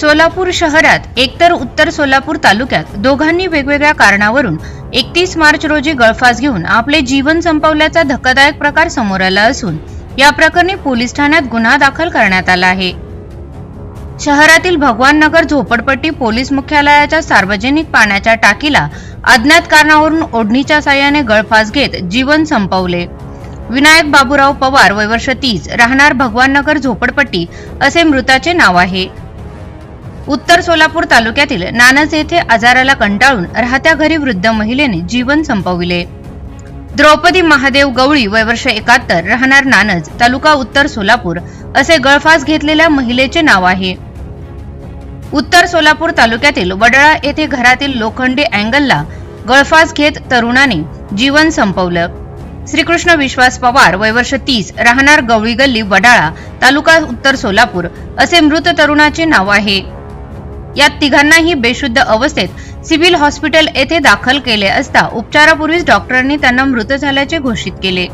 सोलापूर शहरात एकतर उत्तर सोलापूर तालुक्यात दोघांनी वेगवेगळ्या कारणावरून एकतीस मार्च रोजी गळफास घेऊन आपले जीवन संपवल्याचा धक्कादायक प्रकार समोर आला असून या प्रकरणी पोलीस ठाण्यात गुन्हा दाखल करण्यात आला आहे. शहरातील भगवान नगर झोपडपट्टी पोलीस मुख्यालयाच्या सार्वजनिक पाण्याच्या टाकीला अज्ञात कारणावरून ओढणीच्या साह्याने गळफास घेत जीवन संपवले. विनायक बाबूराव पवार वय वर्ष तीस राहणार भगवान नगर झोपडपट्टी असे मृताचे नाव आहे. उत्तर सोलापूर तालुक्यातील नानज येथे आजाराला कंटाळून राहत्या घरी वृद्ध महिलेने जीवन संपविले. द्रौपदी महादेव गवळी वय वर्ष एकाहत्तर राहणार नानज तालुका उत्तर सोलापूर असे गळफास घेतलेल्या महिलेचे नाव आहे. उत्तर सोलापूर तालुक्यातील वडळा येथे घरातील लोखंडी अँगलला गळफास घेत तरुणाने जीवन संपवलं. श्रीकृष्ण विश्वास पवार वय वर्ष तीस राहणार गवळी गल्ली वडाळा तालुका उत्तर सोलापूर असे मृत तरुणाचे नाव आहे. यात तिघांनाही बेशुद्ध अवस्थेत सिव्हिल हॉस्पिटल येथे दाखल केले असता उपचारापूर्वीच डॉक्टरांनी त्यांना मृत झाल्याचे घोषित केले.